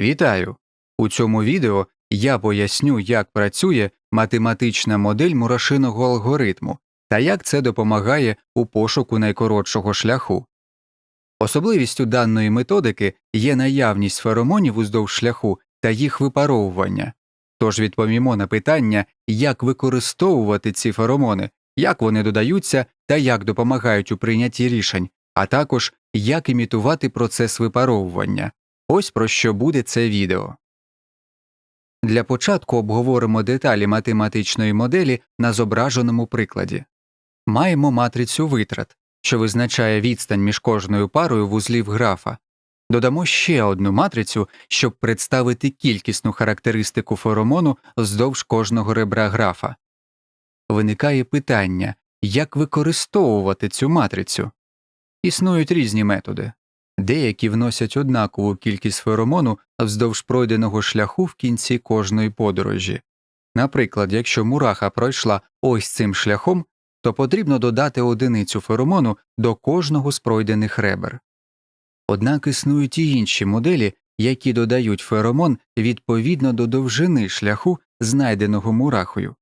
Вітаю! У цьому відео я поясню, як працює математична модель мурашиного алгоритму та як це допомагає у пошуку найкоротшого шляху. Особливістю даної методики є наявність феромонів уздовж шляху та їх випаровування. Тож відповімо на питання, як використовувати ці феромони, як вони додаються та як допомагають у прийнятті рішень, а також як імітувати процес випаровування. Ось про що буде це відео. Для початку обговоримо деталі математичної моделі на зображеному прикладі. Маємо матрицю витрат, що визначає відстань між кожною парою вузлів графа. Додамо ще одну матрицю, щоб представити кількісну характеристику феромону вздовж кожного ребра графа. Виникає питання, як використовувати цю матрицю. Існують різні методи. Деякі вносять однакову кількість феромону вздовж пройденого шляху в кінці кожної подорожі. Наприклад, якщо мураха пройшла ось цим шляхом, то потрібно додати одиницю феромону до кожного з пройдених ребер. Однак існують і інші моделі, які додають феромон відповідно до довжини шляху, знайденого мурахою.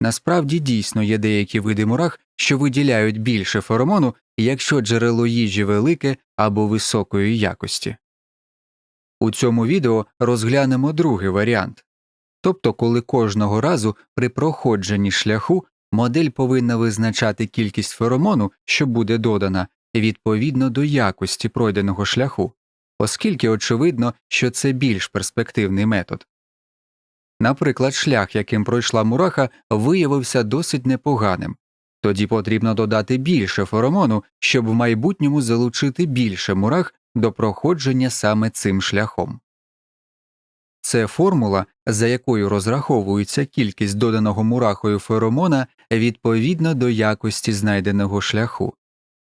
Насправді дійсно є деякі види мурах, що виділяють більше феромону, якщо джерело їжі велике або високої якості. У цьому відео розглянемо другий варіант тобто, коли кожного разу при проходженні шляху модель повинна визначати кількість феромону, що буде додана, відповідно до якості пройденого шляху, оскільки очевидно, що це більш перспективний метод. Наприклад, шлях, яким пройшла мураха, виявився досить непоганим, тоді потрібно додати більше феромону, щоб в майбутньому залучити більше мурах до проходження саме цим шляхом. Це формула, за якою розраховується кількість доданого мурахою феромона відповідно до якості знайденого шляху.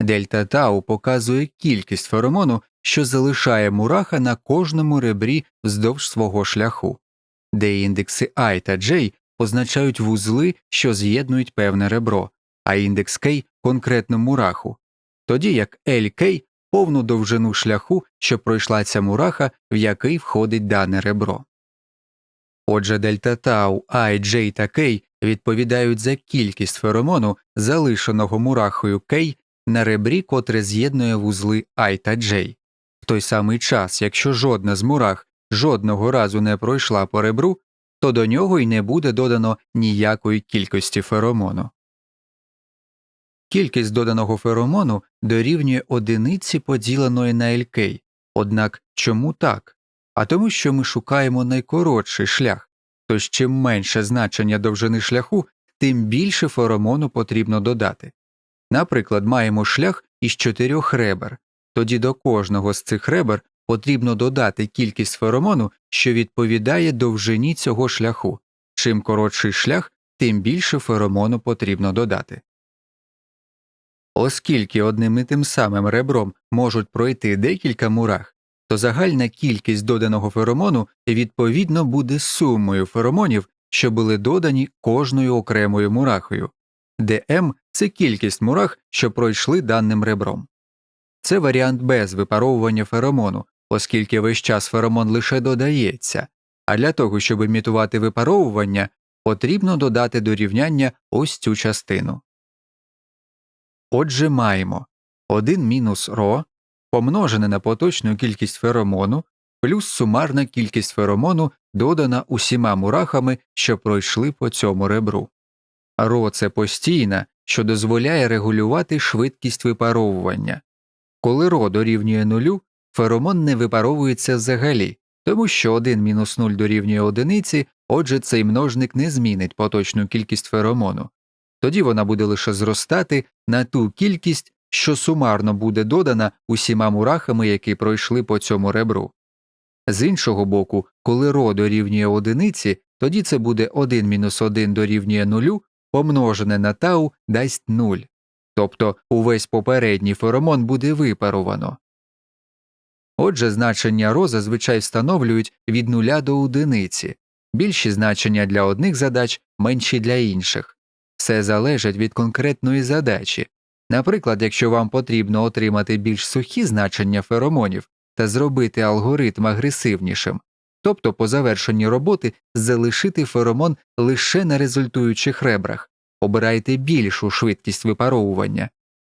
Дельта тау показує кількість феромону, що залишає мураха на кожному ребрі вздовж свого шляху, де індекси I та J позначають вузли, що з'єднують певне ребро, а індекс K конкретну мураху, тоді як LK повну довжину шляху, що пройшла ця мураха, в який входить дане ребро. Отже, дельта тау, I, J та K відповідають за кількість феромону, залишеного мурахою K на ребрі, котре з'єднує вузли I та J. В той самий час, якщо жодна з мурах жодного разу не пройшла по ребру, то до нього й не буде додано ніякої кількості феромону. Кількість доданого феромону дорівнює одиниці поділеної на LK. Однак чому так? А тому, що ми шукаємо найкоротший шлях, тож чим менше значення довжини шляху, тим більше феромону потрібно додати. Наприклад, маємо шлях із чотирьох ребер, тоді до кожного з цих ребер потрібно додати кількість феромону, що відповідає довжині цього шляху. Чим коротший шлях, тим більше феромону потрібно додати. Оскільки одним і тим самим ребром можуть пройти декілька мурах, то загальна кількість доданого феромону відповідно буде сумою феромонів, що були додані кожною окремою мурахою, де М це кількість мурах, що пройшли даним ребром. Це варіант без випаровування феромону, оскільки весь час феромон лише додається, а для того, щоб імітувати випаровування, потрібно додати до рівняння ось цю частину. Отже, маємо 1 мінус ро помножене на поточну кількість феромону плюс сумарна кількість феромону додана усіма мурахами, що пройшли по цьому ребру. Ро це постійна, що дозволяє регулювати швидкість випаровування. Коли ро дорівнює нулю, феромон не випаровується взагалі, тому що 1 мінус 0 дорівнює одиниці, отже цей множник не змінить поточну кількість феромону. Тоді вона буде лише зростати на ту кількість, що сумарно буде додана усіма мурахами, які пройшли по цьому ребру. З іншого боку, коли ро дорівнює одиниці, тоді це буде 1 мінус 1 дорівнює нулю, помножене на тау дасть 0. Тобто увесь попередній феромон буде випарувано. Отже, значення ро зазвичай встановлюють від нуля до одиниці, більші значення для одних задач, менші для інших. Все залежить від конкретної задачі. Наприклад, якщо вам потрібно отримати більш сухі значення феромонів та зробити алгоритм агресивнішим, тобто по завершенні роботи залишити феромон лише на результуючих ребрах, обирайте більшу швидкість випаровування.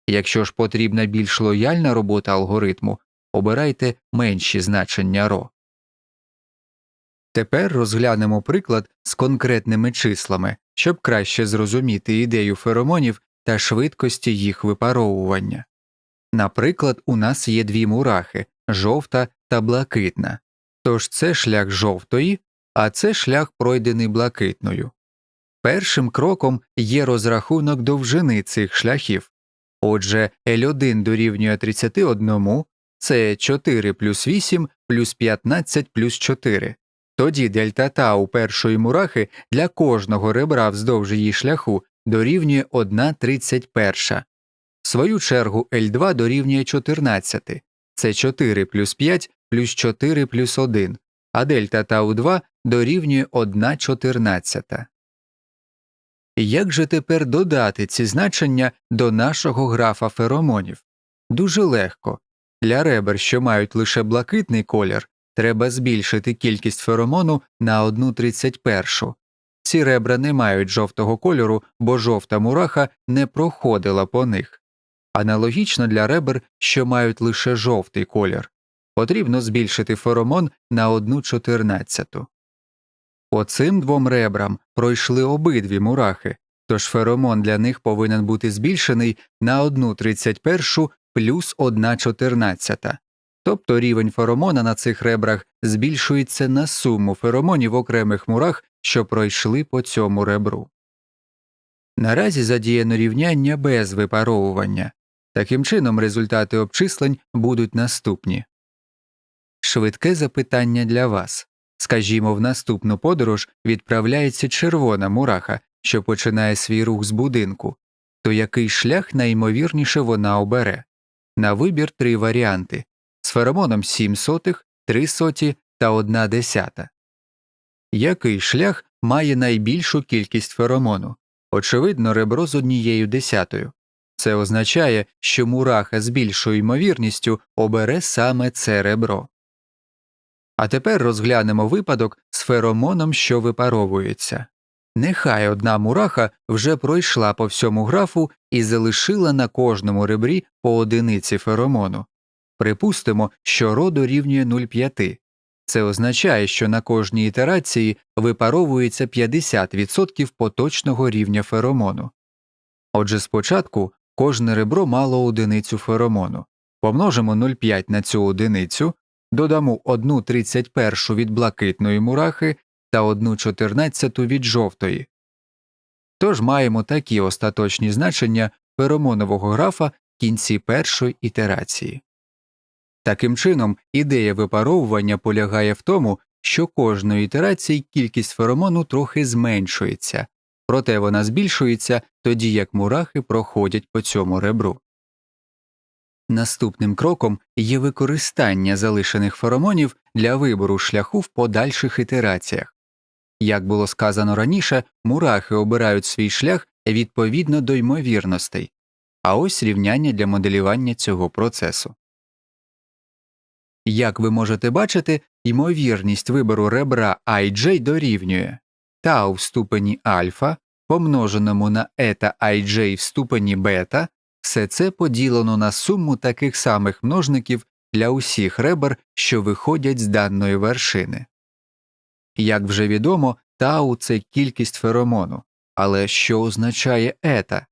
Якщо ж потрібна більш лояльна робота алгоритму, обирайте менші значення ро. Тепер розглянемо приклад з конкретними числами, щоб краще зрозуміти ідею феромонів та швидкості їх випаровування. Наприклад, у нас є дві мурахи жовта та блакитна. Тож це шлях жовтої, а це шлях пройдений блакитною. Першим кроком є розрахунок довжини цих шляхів. Отже, L1 дорівнює 31, це 4 плюс 8 плюс 15 плюс 4. Тоді дельта та у першої мурахи для кожного ребра вздовж її шляху дорівнює 1,31. В свою чергу L2 дорівнює 14, це 4 плюс 5 плюс 4 плюс 1, а дельта тау 2 дорівнює 1,14. Як же тепер додати ці значення до нашого графа феромонів? Дуже легко. Для ребер, що мають лише блакитний колір, треба збільшити кількість феромону на 1,31. Ці ребра не мають жовтого кольору, бо жовта мураха не проходила по них. Аналогічно для ребер, що мають лише жовтий колір, потрібно збільшити феромон на 1,14. По цим двом ребрам пройшли обидві мурахи, тож феромон для них повинен бути збільшений на 1,31 плюс 1,14. Тобто рівень феромона на цих ребрах збільшується на суму феромонів окремих мурах, що пройшли по цьому ребру. Наразі задіяно рівняння без випаровування. Таким чином результати обчислень будуть наступні. Швидке запитання для вас. Скажімо, в наступну подорож відправляється червона мураха, що починає свій рух з будинку, то який шлях найімовірніше вона обере? На вибір три варіанти з феромоном 7 сотих, 3 соті та 1 десята. Який шлях має найбільшу кількість феромону? Очевидно, ребро з однією десятою. Це означає, що мураха з більшою ймовірністю обере саме це ребро. А тепер розглянемо випадок з феромоном, що випаровується. Нехай одна мураха вже пройшла по всьому графу і залишила на кожному ребрі по одиниці феромону. Припустимо, що ро дорівнює 0,5. Це означає, що на кожній ітерації випаровується 50% поточного рівня феромону. Отже, спочатку кожне ребро мало одиницю феромону. Помножимо 0,5 на цю одиницю, додамо 1,31 від блакитної мурахи та 1,14 від жовтої. Тож маємо такі остаточні значення феромонового графа в кінці першої ітерації. Таким чином, ідея випаровування полягає в тому, що кожної ітерації кількість феромону трохи зменшується, проте вона збільшується тоді як мурахи проходять по цьому ребру. Наступним кроком є використання залишених феромонів для вибору шляху в подальших ітераціях. Як було сказано раніше, мурахи обирають свій шлях відповідно до ймовірностей, а ось рівняння для моделювання цього процесу. Як ви можете бачити, ймовірність вибору ребра IJ дорівнює тау в ступені альфа помноженому на ета IJ в ступені бета, все це поділено на суму таких самих множників для усіх ребер, що виходять з даної вершини. Як вже відомо, тау це кількість феромону, але що означає ета?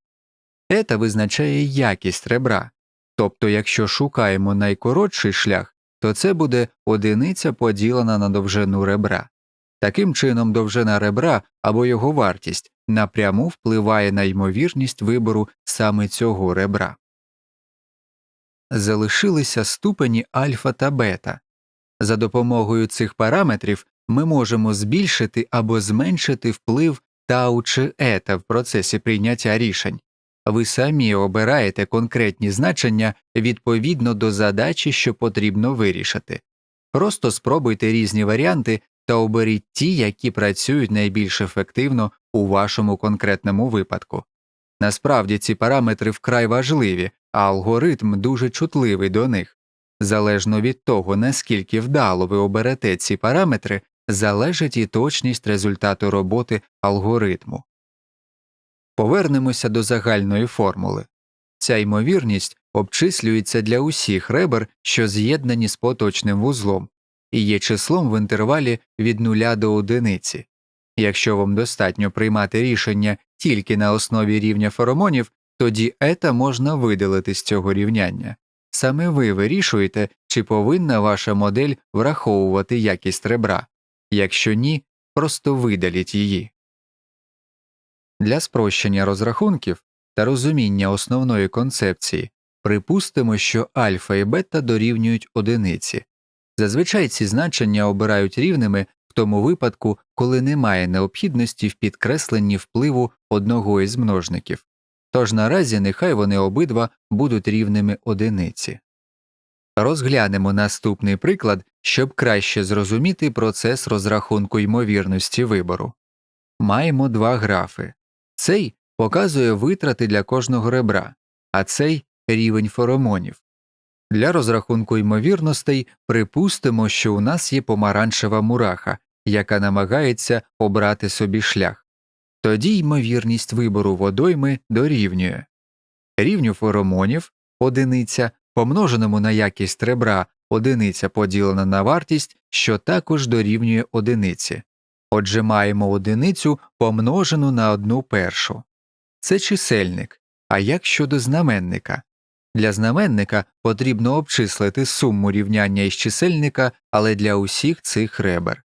Ета визначає якість ребра, тобто якщо шукаємо найкоротший шлях, то це буде одиниця поділена на довжину ребра. Таким чином, довжина ребра або його вартість напряму впливає на ймовірність вибору саме цього ребра. Залишилися ступені альфа та бета. За допомогою цих параметрів ми можемо збільшити або зменшити вплив тау чи ета в процесі прийняття рішень. Ви самі обираєте конкретні значення відповідно до задачі, що потрібно вирішити. Просто спробуйте різні варіанти та оберіть ті, які працюють найбільш ефективно у вашому конкретному випадку. Насправді ці параметри вкрай важливі, а алгоритм дуже чутливий до них. залежно від того, наскільки вдало ви оберете ці параметри, залежить і точність результату роботи алгоритму. Повернемося до загальної формули. Ця ймовірність обчислюється для усіх ребер, що з'єднані з поточним вузлом, і є числом в інтервалі від 0 до 1. Якщо вам достатньо приймати рішення тільки на основі рівня феромонів, тоді ета можна видалити з цього рівняння. Саме ви вирішуєте, чи повинна ваша модель враховувати якість ребра. Якщо ні, просто видаліть її. Для спрощення розрахунків та розуміння основної концепції припустимо, що альфа і бета дорівнюють одиниці. Зазвичай ці значення обирають рівними в тому випадку, коли немає необхідності в підкресленні впливу одного із множників. Тож наразі нехай вони обидва будуть рівними одиниці. Розглянемо наступний приклад, щоб краще зрозуміти процес розрахунку ймовірності вибору. Маємо два графи. Цей показує витрати для кожного ребра, а цей рівень феромонів. Для розрахунку ймовірностей припустимо, що у нас є помаранчева мураха, яка намагається обрати собі шлях. Тоді ймовірність вибору водойми дорівнює рівню феромонів одиниця помноженому на якість ребра одиниця поділена на вартість, що також дорівнює одиниці. Отже, маємо одиницю помножену на одну першу. Це чисельник. А як щодо знаменника? Для знаменника потрібно обчислити суму рівняння із чисельника, але для усіх цих ребер.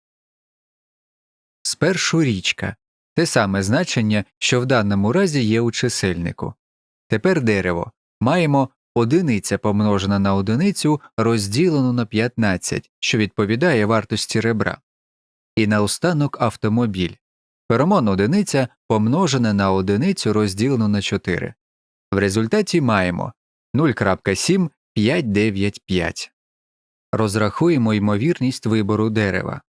Спершу річка те саме значення, що в даному разі є у чисельнику. Тепер дерево маємо одиниця помножена на одиницю розділену на 15, що відповідає вартості ребра. І наостанок автомобіль. Феромон одиниця помножене на одиницю розділену на 4. В результаті маємо 0.7595. Розрахуємо ймовірність вибору дерева.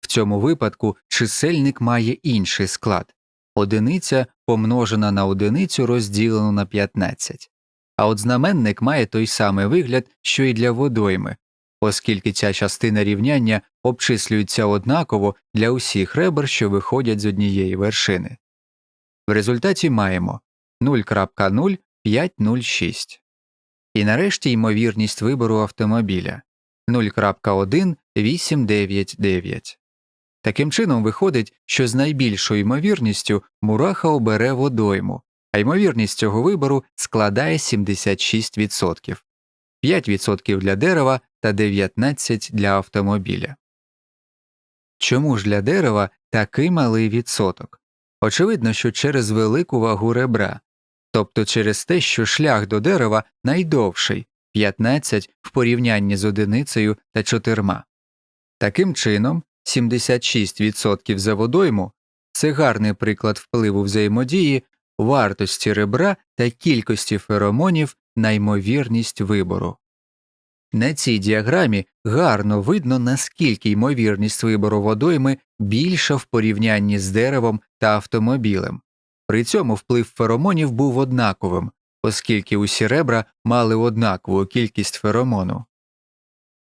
В цьому випадку чисельник має інший склад одиниця помножена на одиницю розділену на 15. А от знаменник має той самий вигляд, що і для водойми, оскільки ця частина рівняння обчислюється однаково для усіх ребер, що виходять з однієї вершини. В результаті маємо 0.0506. І нарешті ймовірність вибору автомобіля 0.1899. Таким чином виходить, що з найбільшою ймовірністю мураха обере водойму, а ймовірність цього вибору складає 76%, 5% для дерева та 19% для автомобіля. Чому ж для дерева такий малий відсоток? Очевидно, що через велику вагу ребра, тобто через те, що шлях до дерева найдовший 15 в порівнянні з одиницею та чотирма. Таким чином, 76% за водойму це гарний приклад впливу взаємодії, вартості ребра та кількості феромонів на ймовірність вибору. На цій діаграмі гарно видно, наскільки ймовірність вибору водойми більша в порівнянні з деревом та автомобілем. При цьому вплив феромонів був однаковим, оскільки усі ребра мали однакову кількість феромону.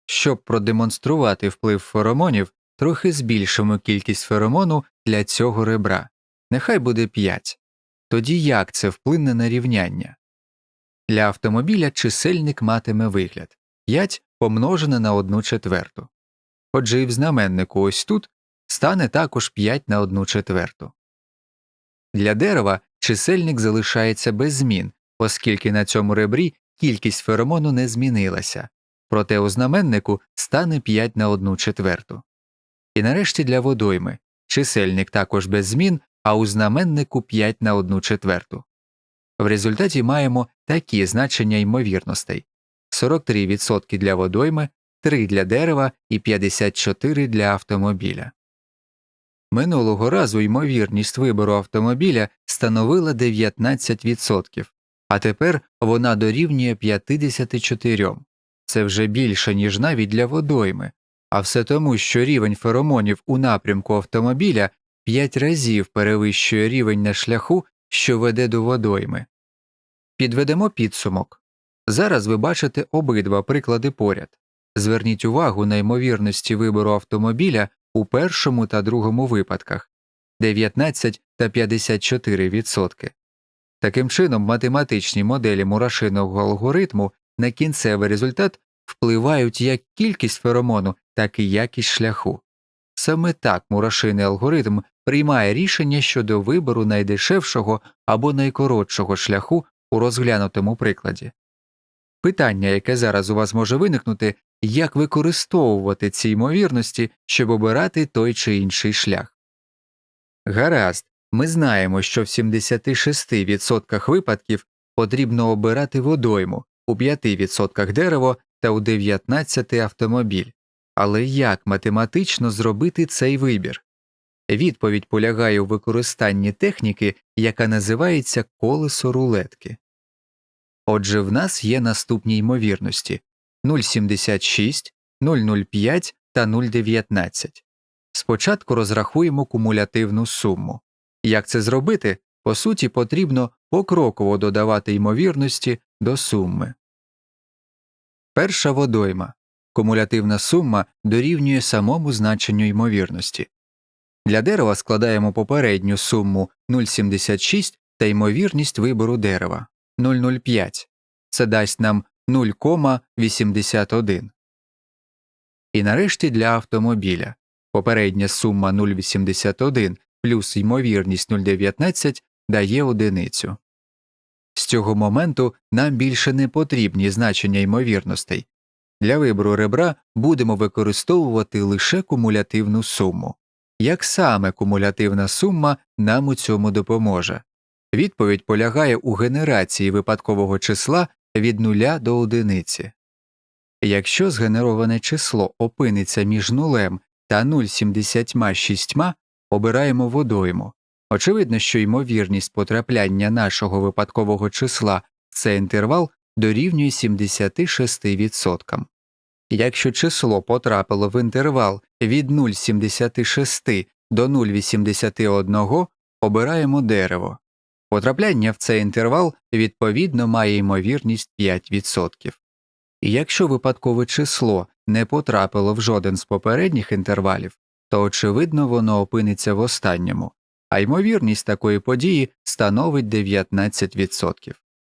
Щоб продемонструвати вплив феромонів, трохи збільшимо кількість феромону для цього ребра. Нехай буде 5. Тоді як це вплине на рівняння? Для автомобіля чисельник матиме вигляд 5 помножене на 1 четверту. Отже, і в знаменнику ось тут стане також 5 на 1 четверту. Для дерева чисельник залишається без змін, оскільки на цьому ребрі кількість феромону не змінилася, проте у знаменнику стане 5 на 1 четверту. І нарешті для водойми чисельник також без змін, а у знаменнику 5 на 1 четверту. В результаті маємо такі значення ймовірностей 43% для водойми, 3 для дерева і 54 для автомобіля. Минулого разу ймовірність вибору автомобіля становила 19%, а тепер вона дорівнює 54. Це вже більше, ніж навіть для водойми, а все тому, що рівень феромонів у напрямку автомобіля 5 разів перевищує рівень на шляху, що веде до водойми. Підведемо підсумок. Зараз ви бачите обидва приклади поряд. Зверніть увагу на ймовірності вибору автомобіля у першому та другому випадках 19 та 54%. Таким чином, математичні моделі мурашиного алгоритму на кінцевий результат впливають як кількість феромону, так і якість шляху. Саме так мурашиний алгоритм приймає рішення щодо вибору найдешевшого або найкоротшого шляху у розглянутому прикладі. Питання, яке зараз у вас може виникнути, як використовувати ці ймовірності, щоб обирати той чи інший шлях. Гаразд, ми знаємо, що в 76% випадків потрібно обирати водойму, у 5% дерево та у 19% автомобіль. Але як математично зробити цей вибір? Відповідь полягає у використанні техніки, яка називається колесо рулетки. Отже, в нас є наступні ймовірності 0,76, 0,05 та 0,19. Спочатку розрахуємо кумулятивну суму. Як це зробити? По суті, потрібно покроково додавати ймовірності до суми. Перша водойма. Кумулятивна сума дорівнює самому значенню ймовірності. Для дерева складаємо попередню суму 0,76 та ймовірність вибору дерева 0,05. Це дасть нам 0,81. І нарешті для автомобіля попередня сума 0,81 плюс ймовірність 0,19 дає одиницю. З цього моменту нам більше не потрібні значення ймовірностей. Для вибору ребра будемо використовувати лише кумулятивну суму. Як саме кумулятивна сума нам у цьому допоможе? Відповідь полягає у генерації випадкового числа від 0 до одиниці. Якщо згенероване число опиниться між нулем та 0,76, обираємо водойму. Очевидно, що ймовірність потрапляння нашого випадкового числа в цей інтервал дорівнює 76%. Якщо число потрапило в інтервал від 0,76 до 0,81, обираємо дерево. Потрапляння в цей інтервал відповідно має ймовірність 5%. І якщо випадкове число не потрапило в жоден з попередніх інтервалів, то очевидно воно опиниться в останньому, а ймовірність такої події становить 19%.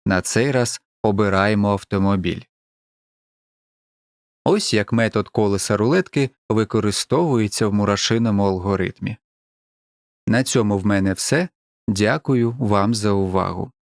На цей раз обираємо автомобіль. Ось як метод колеса рулетки використовується в мурашиному алгоритмі. На цьому в мене все. Дякую вам за увагу.